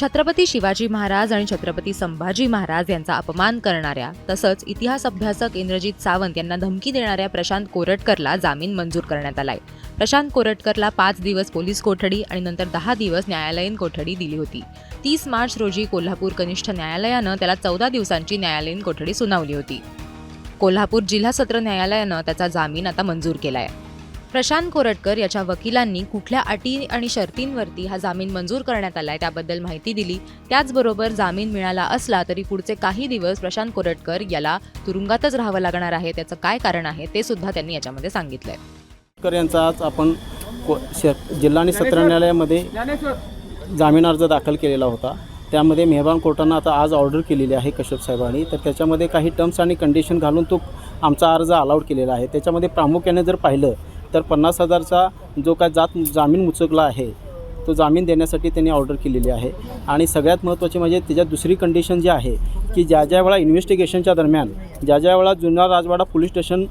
छत्रपती शिवाजी महाराज आणि छत्रपती संभाजी महाराज यांचा अपमान करणाऱ्या तसंच इतिहास अभ्यासक इंद्रजित सावंत यांना धमकी देणाऱ्या प्रशांत कोरटकरला जामीन मंजूर करण्यात आलाय. प्रशांत कोरटकरला पाच दिवस पोलीस कोठडी आणि नंतर दहा दिवस न्यायालयीन कोठडी दिली होती. तीस मार्च रोजी कोल्हापूर कनिष्ठ न्यायालयानं त्याला चौदा दिवसांची न्यायालयीन कोठडी सुनावली होती. कोल्हापूर जिल्हा सत्र न्यायालयानं त्याचा जामीन आता मंजूर केलाय. प्रशांत कोरटकर याच्या वकिलांनी कुठल्या अटी आणि शर्तींवरती हा जामीन मंजूर करण्यात आलाय त्याबद्दल माहिती दिली. त्याचबरोबर जामीन मिळाला असला तरी पुढचे काही दिवस प्रशांत कोरटकर याला तुरुंगातच राहावं लागणार आहे त्याचं काय कारण आहे ते सुद्धा त्यांनी याच्यामध्ये सांगितलंय. कर यांचा आज आपण को श जिल्हा आणि सत्र न्यायालयामध्ये जामीन अर्ज दाखल केलेला होता. त्यामध्ये मेहबान कोर्टानं आता आज ऑर्डर केलेली आहे कश्यप साहेबांनी. तर त्याच्यामध्ये काही टर्म्स आणि कंडिशन घालून तो आमचा अर्ज अलाउड केलेला आहे. त्याच्यामध्ये प्रामुख्याने जर पाहिलं तर पन्नास हजारचा जो काय जात जामीन मुचकला आहे तो जामीन देण्यासाठी त्यांनी ऑर्डर केलेली आहे. आणि सगळ्यात महत्त्वाची म्हणजे त्याच्यात दुसरी कंडिशन जी आहे की ज्या ज्या वेळा इन्व्हेस्टिगेशनच्या दरम्यान ज्या ज्या वेळा जुना राजवाडा पोलीस स्टेशन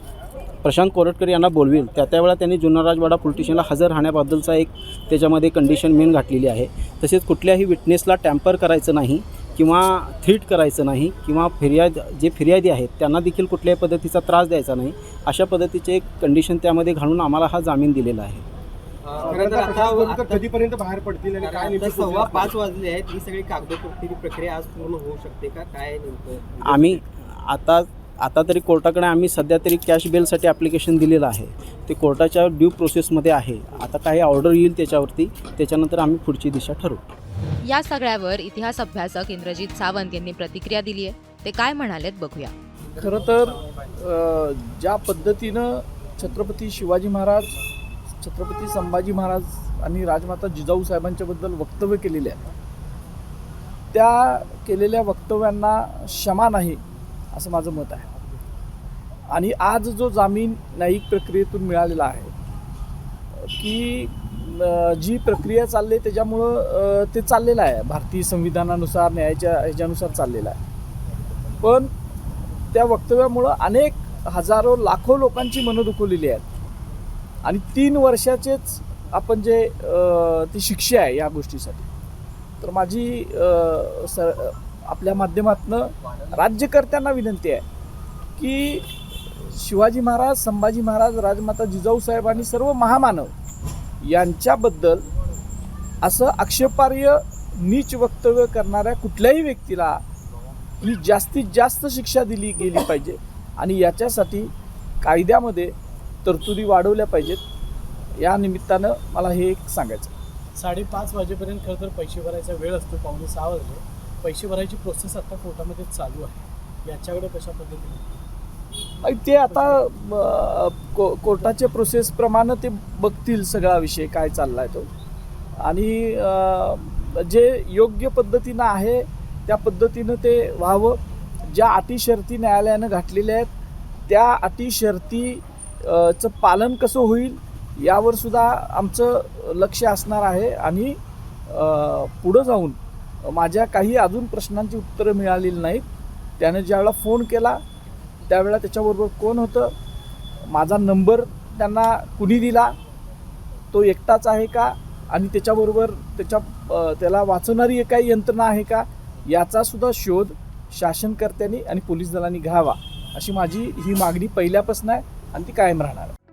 प्रशांत कोरटकर यांना बोलवेल त्या त्यावेळा त्यांनी जुन्नर राजवाडा पोलीस स्टेशनला हजर राहण्याबद्दलचा एक त्याच्यामध्ये कंडिशन मेन घातलेली आहे. तसेच कुठल्याही विटनेसला टॅम्पर करायचं नाही. किंवा थ्रीट करायचं नाही किंवा फिर्याद जे फिर्यादी आहेत त्यांना देखील कुठल्याही पद्धतीचा त्रास द्यायचा नाही. अशा पद्धतीचे एक कंडिशन त्यामध्ये घालून आम्हाला हा जामीन दिलेला आहे. कधीपर्यंत बाहेर पडतील सव्वा पाच वाजले आहेत. ही सगळी कागदोपत्री प्रक्रिया आज पूर्ण होऊ शकते का? काय नेमकं? आम्ही आता आता तरी कोर्टाकडे आम्ही सध्या तरी कॅश बेलसाठी ॲप्लिकेशन दिलेलं आहे. ते कोर्टाच्या ड्यू प्रोसेसमध्ये आहे. आता काही ऑर्डर येईल त्याच्यावरती. त्याच्यानंतर आम्ही पुढची दिशा ठरवू. या सगळ्यावर इतिहास अभ्यासक इंद्रजित सावंत यांनी प्रतिक्रिया दिली आहे. ते काय म्हणालेत बघूया. खरं तर ज्या पद्धतीनं छत्रपती शिवाजी महाराज छत्रपती संभाजी महाराज आणि राजमाता जिजाऊ साहेबांच्याबद्दल वक्तव्य केलेले आहे त्या केलेल्या वक्तव्यांना क्षमा नाही असं माझं मत आहे. आणि आज जो जामीन न्यायिक प्रक्रियेतून मिळालेला आहे की जी प्रक्रिया चालली आहे त्याच्यामुळं ते चाललेलं आहे. भारतीय संविधानानुसार न्यायाच्या ह्याच्यानुसार चाललेलं आहे. पण त्या वक्तव्यामुळं अनेक हजारो लाखो लोकांची मनं दुखवलेली आहेत. आणि तीन वर्षाचेच आपण जे ती शिक्षा आहे या गोष्टीसाठी. तर माझी सर स आपल्या माध्यमातनं राज्यकर्त्यांना विनंती आहे की शिवाजी महाराज संभाजी महाराज राजमाता जिजाऊ साहेब आणि सर्व महामानव यांच्याबद्दल असं आक्षेपार्ह नीच वक्तव्य करणाऱ्या कुठल्याही व्यक्तीला ही जास्तीत जास्त शिक्षा दिली गेली पाहिजे. आणि याच्यासाठी कायद्यामध्ये तरतुदी वाढवल्या पाहिजेत. या निमित्तानं मला हे एक सांगायचं साडेपाच वाजेपर्यंत खरं तर पैसे भरायचा वेळ असतो पावणे सहा वाजले. पैसे भरायची प्रोसेस आता कोर्टामध्ये चालू आहे. याच्याकडे कशा पद्धतीने? ते आता को कोर्टाच्या प्रोसेसप्रमाणे ते बघतील सगळा विषय काय चालला आहे तो. आणि जे योग्य पद्धतीनं आहे त्या पद्धतीनं ते व्हावं. ज्या अटी शर्ती न्यायालयानं घातलेल्या आहेत त्या अटी चं पालन कसं होईल यावर सुद्धा आमचं लक्ष असणार आहे. आणि पुढं जाऊन माझ्या काही अजून प्रश्नांची उत्तरं मिळालेली नाहीत. त्यानं ज्यावेळेला फोन केला त्यावेळेला त्याच्याबरोबर कोण होतं? माझा नंबर त्यांना कुणी दिला? तो एकटाच आहे का? आणि त्याच्याबरोबर त्याच्या त्याला वाचवणारी काही यंत्रणा आहे का? याचासुद्धा शोध शासनकर्त्यांनी आणि पोलीस दलांनी घ्यावा अशी माझी ही मागणी पहिल्यापासून आहे आणि ती कायम राहणार. आहे